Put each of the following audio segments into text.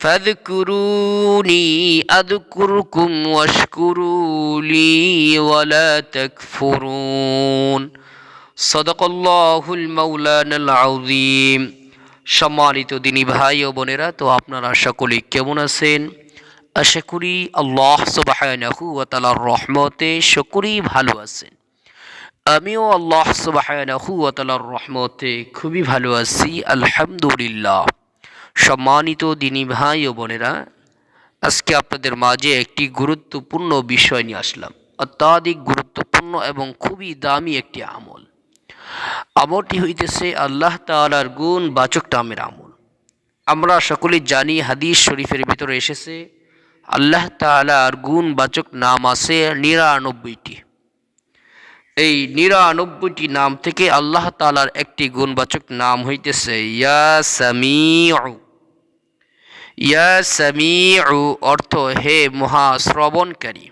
فاذكروني أذكركم واشكروا لي ولا تكفرون صدق الله المولانا العظيم সম্মানিত দিনী ভাই ও বোনেরা তো আপনারা সকলে কেমন আছেন আশা করি আল্লাহ সুবাহানাহু ওয়া তাআলার রহমতে সকলেই ভালো আছেন আমিও আল্লাহ সুবাহানাহু ওয়া তাআলার রহমতে খুবই ভালো আছি আলহামদুলিল্লাহ সম্মানিত দিনী ভাই ও বোনেরা, আজকে আপনাদের মাঝে একটি গুরুত্বপূর্ণ বিষয় নিয়ে আসলাম। অত্যাধিক গুরুত্বপূর্ণ এবং খুবই দামি একটি আমল। আমলটি হইতেছে আল্লাহ তাআলার গুণ বাচক নামের আমল। আমরা সকলেই জানি হাদিস শরীফের ভিতরে এসেছে, আল্লাহ তাআলার গুণ বাচক নাম আছে নিরানব্বইটি। এই নিরানব্বইটি নাম থেকে আল্লাহ তালার একটি গুণবাচক নাম হইতেছে ইয়া সামিউ। ইয়া সামিউ অর্থ হে মহা শ্রবণকারী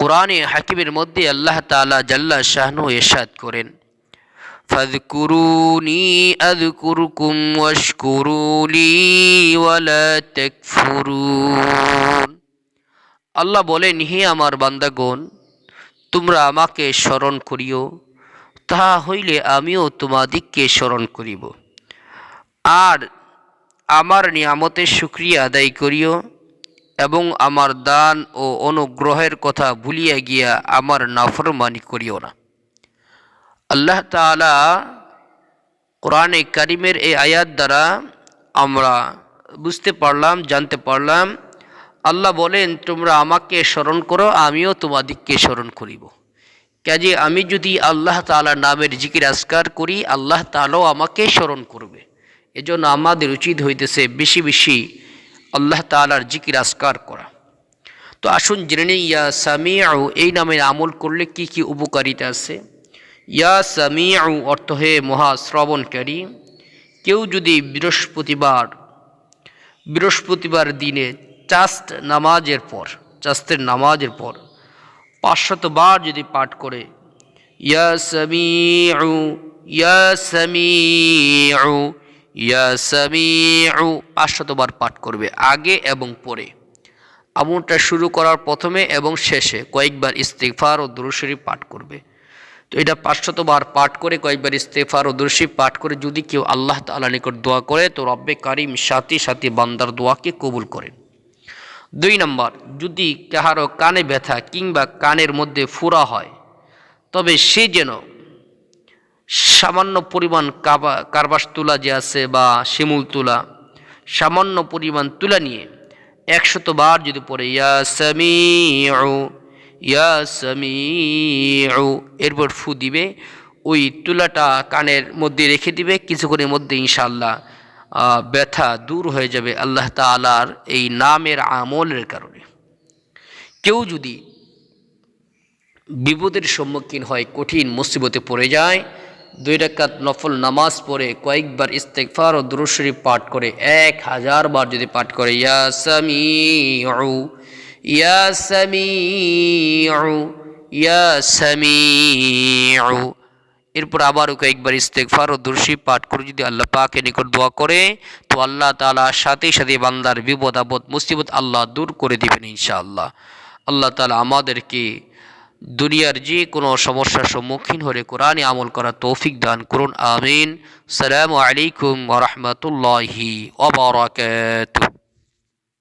কোরআনে হাকিমের মধ্যে আল্লাহ তাআলা জাল্লা শাহনু এরশাদ করেন, ফাযকুরুনি আযকুরকুম ওয়াশকুরুলি ওয়ালা তাকফুরুন। আল্লাহ বলেন, হে আমার বান্দাগণ, তোমরা আমাকে স্মরণ করিও, তাহা হইলে আমিও তোমাদিগকে স্মরণ করিব। আর আমার নিয়ামতের সুক্রিয়া আদায় করিও এবং আমার দান ও অনুগ্রহের কথা ভুলিয়া গিয়া আমার নাফরমানি করিও না। আল্লাহ তাআলা কোরআনে কারিমের এই আয়াত দ্বারা আমরা বুঝতে পারলাম, জানতে পারলাম। আল্লাহ বলেন, তোমরা আমাকে স্মরণ করো, আমিও তোমাদিগকে স্মরণ করিব। কাজে আমি যদি আল্লাহ তাআলার নামের জিকির আসকার করি, আল্লাহ তাআলাও আমাকে স্মরণ করবে। এজন্য আমাদের উচিত হইতেছে বেশি বেশি আল্লাহ তাআলার জিকির আসকার করা। তো আসুন জেনে নিই, ইয়া সামিউ, এই নামের আমল করলে কি কি উপকারিতা আছে? ইয়া সামিউ অর্থ হে মহা শ্রবণকারী, কেউ যদি বৃহস্পতিবার বৃহস্পতিবার দিনে চাস্ত নামাজের পর, চাস্তের নামাজের পর পাঁচশত বার যদি পাঠ করে, ইয়া সামিউ ইয়া সামিউ ইয়া সামিউ, পাঁচশতবার পাঠ করবে আগে এবং পরে। আমলটা শুরু করার প্রথমে এবং শেষে কয়েকবার ইস্তেফার ও দুরুশরী পাঠ করবে। তো এটা পাঁচশতবার পাঠ করে কয়েকবার ইস্তেফার ও দুরুশরী পাঠ করে যদি কেউ আল্লাহ তাআলা নিকট দোয়া করে, তো রব্বে কারিম সাথী সাথী বান্দার দোয়াকে কবুল করেন। দুই নম্বর, যদি কাহারও কানে ব্যথা কিংবা কানের মধ্যে ফুরা হয়, তবে সে যেন সামান্য পরিমাণ কারবাস তুলা যে আছে বা শিমুল তুলা, সামান্য পরিমাণ তুলা নিয়ে একশত বার যদি পড়ে, ইয়া সামিউ ইয়া সামিউ এরপর ফু দিবে, ওই তুলাটা কানের মধ্যে রেখে দিবে, কিছুক্ষণের মধ্যে ইনশাল্লাহ ব্যথা দূর হয়ে যাবে আল্লাহ তালার এই নামের আমলের কারণে। কেউ যদি বিপদের সম্মুখীন হয়, কঠিন মুসিবতে পড়ে যায় দুই রাকাত নফল নামাজ পড়ে কয়েকবার ইস্তেকফার ও দুরুশরীফ পাঠ করে, এক হাজার বার যদি পাঠ করে, ইয়া সামিউ ইয়া সামিউ ইয়া সামিউ। এরপর আবারও কয়েকবার ইস্তেকফার ও দুরশি পাঠ করে যদি আল্লাহ পাকে নিকট দোয়া করে, তো আল্লাহ তালা সাথে সাথে বান্দার বিপদ আপদ, মুসিবত আল্লাহ দূর করে দিবেন ইনশাআল্লাহ। আল্লাহ তালা আমাদেরকে দুনিয়ার যে কোনো সমস্যার সম্মুখীন হলে কোরআনে আমল করা তৌফিক দান করুন, আমিন। সালামু আলাইকুম রহমতুল্লাহি